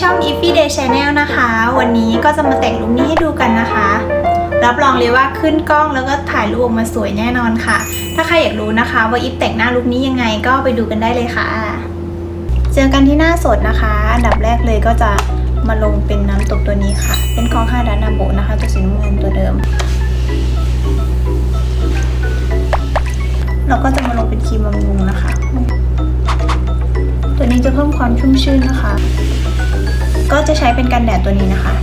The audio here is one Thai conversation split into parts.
ช่อง Ify Day Channel นะคะ วันนี้ก็จะมาแต่งลุคนี้ให้ดูกันนะคะ รับรองเลยว่าขึ้นกล้องแล้วก็ถ่ายรูปออกมาสวยแน่นอนค่ะ ถ้าใครอยากรู้นะคะ ว่าอิฟแต่งหน้าลุคนี้ยังไงก็ไปดูกันได้เลยค่ะ เจอกันที่หน้าสดนะคะอันดับแรกเลยก็จะมาลงเป็นน้ำตกตัวนี้ค่ะ เป็นของค่าดานาโบนะคะ ตัวสีน้ำเงินตัวเดิม เราก็จะมาลงเป็นครีมบำรุงนะคะ ตัวนี้จะเพิ่มความชุ่มชื่นนะคะ ก็จะใช้เป็นกันแดดตัวนี้นะคะ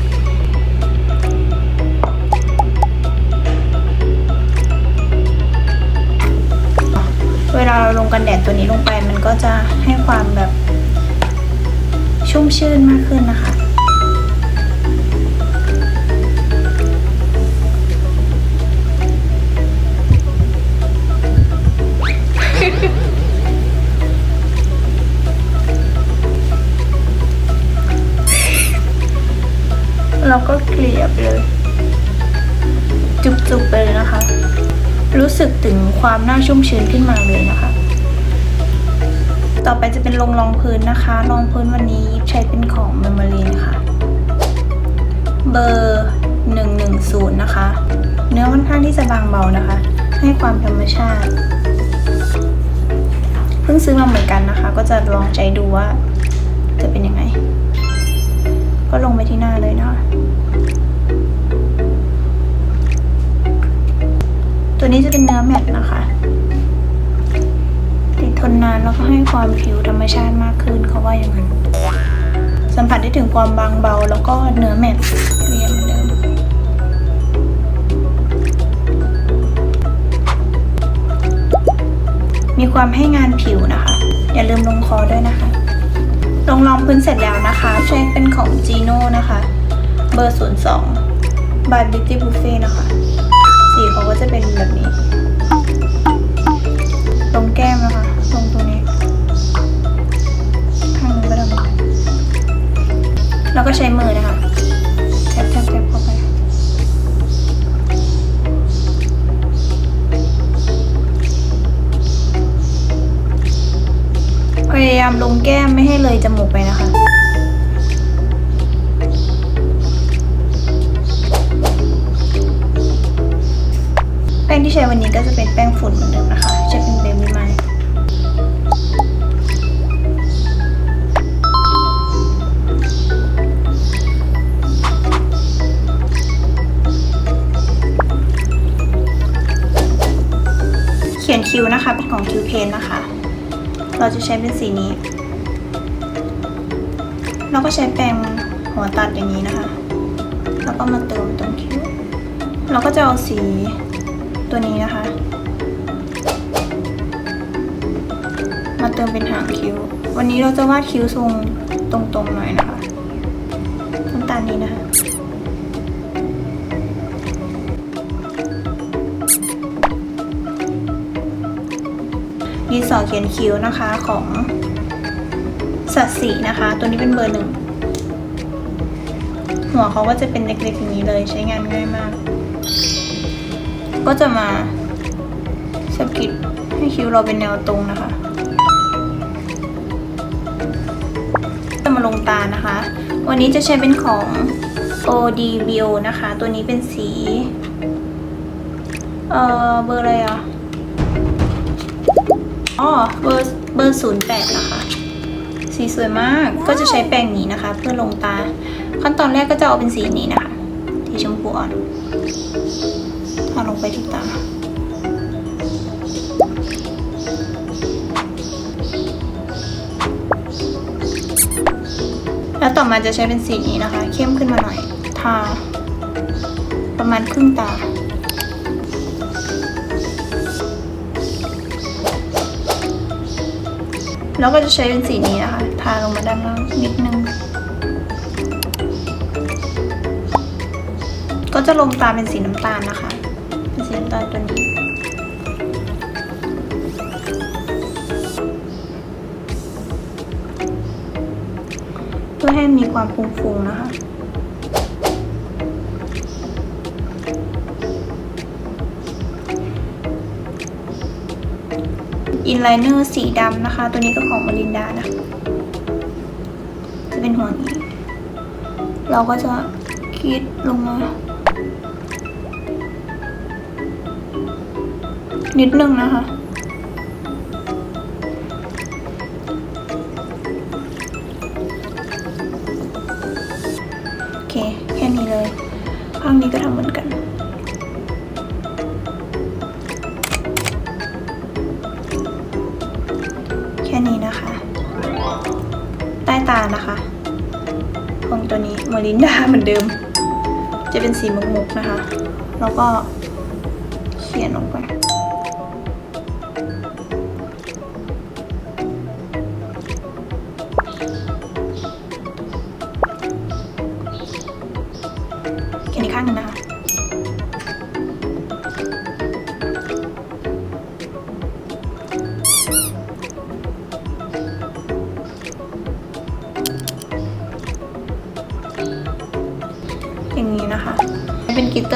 เวลาเราลงกันแดดตัวนี้ลงไปมันก็จะให้ความแบบชุ่มชื่นมากขึ้นนะคะ ความน่าชุ่มชื้นขึ้นมาเลยนะคะ ต่อไปจะเป็นลงรองพื้นนะคะ รองพื้นวันนี้ยิบใช้เป็นของ m e m o r i n ค่ะ เบอร์ 110 นะคะ เนื้อค่อนข้างที่จะบางเบานะคะ ให้ความธรรมชาติ เพิ่งซื้อมาเหมือนกันนะคะ ก็จะลองใจดูว่าจะเป็นยังไง ก็ลงไปที่หน้าเลยนะคะ ตัวนี้จะเป็นเนื้อแมตต์นะคะ ติดทนนานแล้วก็ให้ความผิวธรรมชาติมากขึ้นเขาว่าอย่างนั้น สัมผัสได้ถึงความบางเบาแล้วก็เนื้อแมตต์เรียนเหมือนเดิมมีความให้งานผิวนะคะ อย่าลืมลงคอด้วยนะคะ ลงรองพื้นเสร็จแล้วนะคะใช้เป็นของ Gino นะคะ เบอร์ 02 by Beauty Buffet นะคะ จะเป็นแบบนี้ ตรงแก้มนะคะ ตรงตรงนี้ข้างนึงก็ได้เหมือนกันแล้วก็ใช้มือนะคะแทบแทบแทบเข้าไปพยายามลงแก้มไม่ให้เลยจมูกไปนะคะ ช้วันนี้ก็จะเป็นแป้งฝุ่นเหมือนเดิมนะคะใช้เป็นเบบี้ไมเขียนคิ้วนะคะ เป็นของคิ้วเพนนะคะ เราจะใช้เป็นสีนี้เราก็ใช้แปรงหัวตัดอย่างนี้นะคะ แล้วก็มาเติมตรงคิ้ว เราก็จะเอาสี ตัวนี้นะคะ มาเติมเป็นหางคิ้ว วันนี้เราจะวาดคิ้วทรงตรงๆหน่อยนะคะน้ำตาลนี้นะคะดินสอเขียนคิ้วนะคะของสัตสีนะคะ ตัวนี้เป็นเบอร์หนึ่ง หัวเขาก็จะเป็นเล็กๆอย่างนี้เลยใช้งานง่ายมาก ก็จะมาสะกิดให้คิ้วเราเป็นแนวตรงนะคะ จะมาลงตานะคะ วันนี้จะใช้เป็นของ ODBO นะคะ ตัวนี้เป็นสี เอ่อ เบอร์อะไรอะอ๋อเบอร์เบอร์ศูนย์แปดนะคะ สีสวยมาก ก็จะใช้แปรงนี้นะคะ เพื่อลงตา ขั้นตอนแรกก็จะเอาเป็นสีนี้นะคะสีชมพูอ่อน ทาลงไปที่ตาแล้วต่อมาจะใช้เป็นสีนี้นะคะ เข้มขึ้นมาหน่อย ทา ประมาณครึ่งตา แล้วก็จะใช้เป็นสีนี้นะคะ ทาลงมาด้านล่างนิดนึง ก็จะลงตาเป็นสีน้ำตาลนะคะ เพื่อให้มีความฟุ้งๆนะคะ อินไลเนอร์สีดำนะคะ ตัวนี้ก็ของมารินดานะ จะเป็นหัวนี้ เราก็จะกรีดลงมานิดนึงนะคะ ตานะคะ ของตัวนี้มอรินดาเหมือนเดิม จะเป็นสีมุกๆนะคะ แล้วก็เขียนลงไปเขียนอีกข้างหนึงนะคะ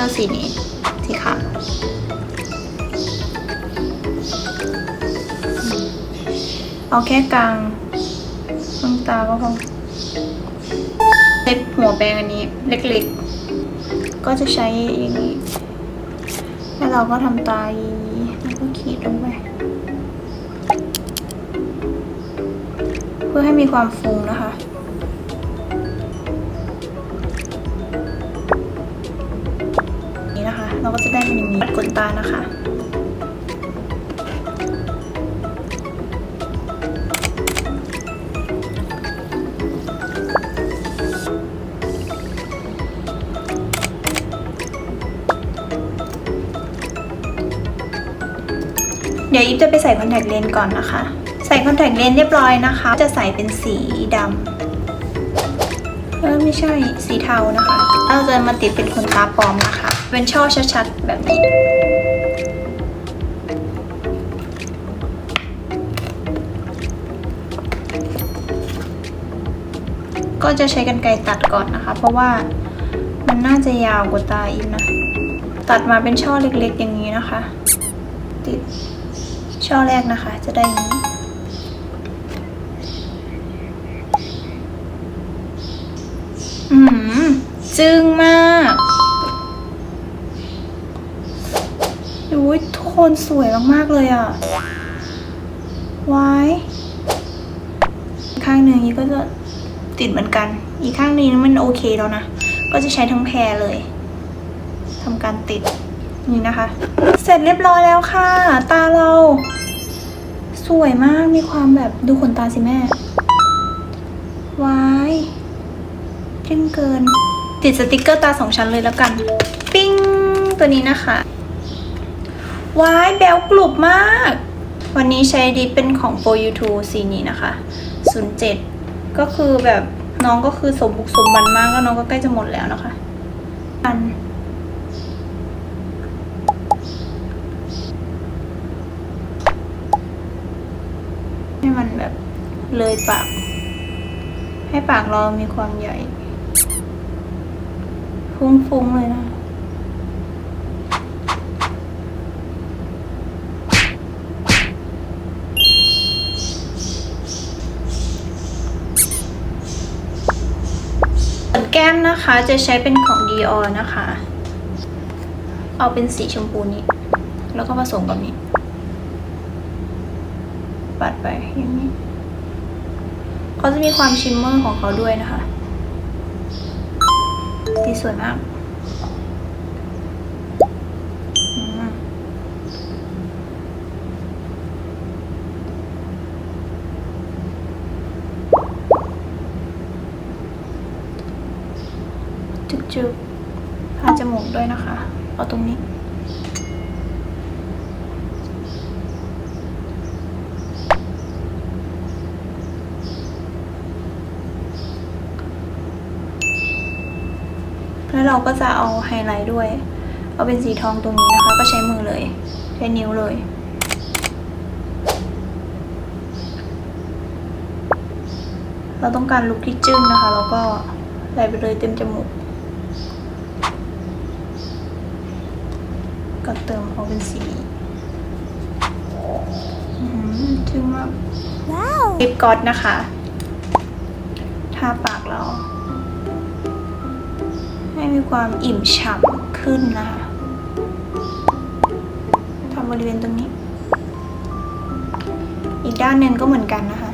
เป็นกลิตเตอร์สีนี้สีขาวเอาแค่กลางดวงตาก็พอใช้หัวแปรงอันนี้ เล็กๆ ก็จะใช้อย่างนี้ แล้วเราก็ทำตาอย่างนี้แล้วก็ขีดลงไป เพื่อให้มีความฟูนะคะ เราก็จะได้เป็นอย่างนี้ปัดขนตานะคะเดี๋ยวอีฟจะไปใส่คอนแทคเลนส์ก่อนนะคะ ใส่คอนแทคเลนส์เรียบร้อยนะคะ จะใส่เป็นสีดำ เออไม่ใช่สีเทานะคะ เราจะมาติดเป็นขนตาปลอมนะคะ เป็นช่อชัดๆแบบนี้ก็จะใช้กันไกรตัดก่อนนะคะ เพราะว่ามันน่าจะยาวกว่าตาอีกนะ ตัดมาเป็นช่อเล็กๆอย่างนี้นะคะ ติดช่อแรกนะคะ จะได้อย่างนี้ อืม จึ้งมากดูทุกคนสวยมากๆเลยอะวายอีกข้างหนึ่งนี้ก็จะติดเหมือนกัน อีกข้างนี้มันโอเคแล้วนะ ก็จะใช้ทั้งแพรเลยทำการติดนี่นะคะ เสร็จเรียบร้อยแล้วค่ะ ตาเรา สวยมากมีความแบบดูขนตาสิแม่วายจึงเกิน ติดสติกเกอร์ตาสองชั้นเลยแล้วกัน ปิ้ง ตัวนี้นะคะว้ายแบลกลุบมาก วันนี้ใช้ดิปเป็นของ For You t o สีนี้นะคะ 07 ก็คือแบบน้องก็คือสมบุกสมบันมากแล้วน้องก็ใกล้จะหมดแล้วนะคะ อัน ให้มันแบบเลยปาก ให้ปากเรามีความใหญ่ ฟุ้งๆเลยนะแก้มนะคะจะใช้เป็นของ Dior นะคะ เอาเป็นสีชมพูนี้ แล้วก็ผสมกับนี้ ปัดไปอย่างนี้เขาจะมีความชิมเมอร์ของเขาด้วยนะคะ สีสวยมากจุกๆทาจมูกด้วยนะคะ เอาตรงนี้ แล้วเราก็จะเอาไฮไลท์ด้วย เอาเป็นสีทองตรงนี้นะคะ ก็ใช้มือเลย ใช้นิ้วเลยเราต้องการลุคที่จึ้งนะคะ แล้วก็ใส่ไปเลยเต็มจมูก ก็เติมเอาเป็นสีอื้อหือจึ้งมาก Wow. ลิปกลอสนะคะทาปากเรา ให้มีความอิ่มฉ่ำขึ้นนะคะทำบริเวณตรงนี้ อีกด้านหนึ่งก็เหมือนกันนะคะ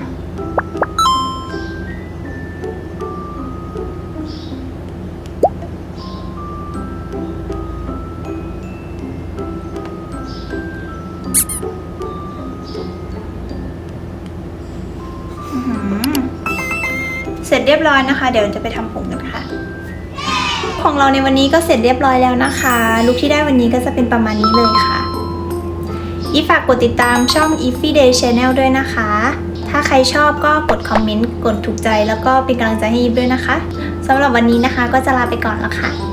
เสร็จเรียบร้อยนะคะ เดี๋ยวจะไปทำผมกันค่ะ ของเราในวันนี้ก็เสร็จเรียบร้อยแล้วนะคะ ลุคที่ได้วันนี้ก็จะเป็นประมาณนี้เลยค่ะ อีฝากกดติดตามช่อง i f y Day Channel ด้วยนะคะ ถ้าใครชอบก็กดคอมเมนต์ กดถูกใจแล้วก็เป็นกำลังใจให้อีฟด้วยนะคะสำหรับวันนี้นะคะก็จะลาไปก่อนแล้วค่ะ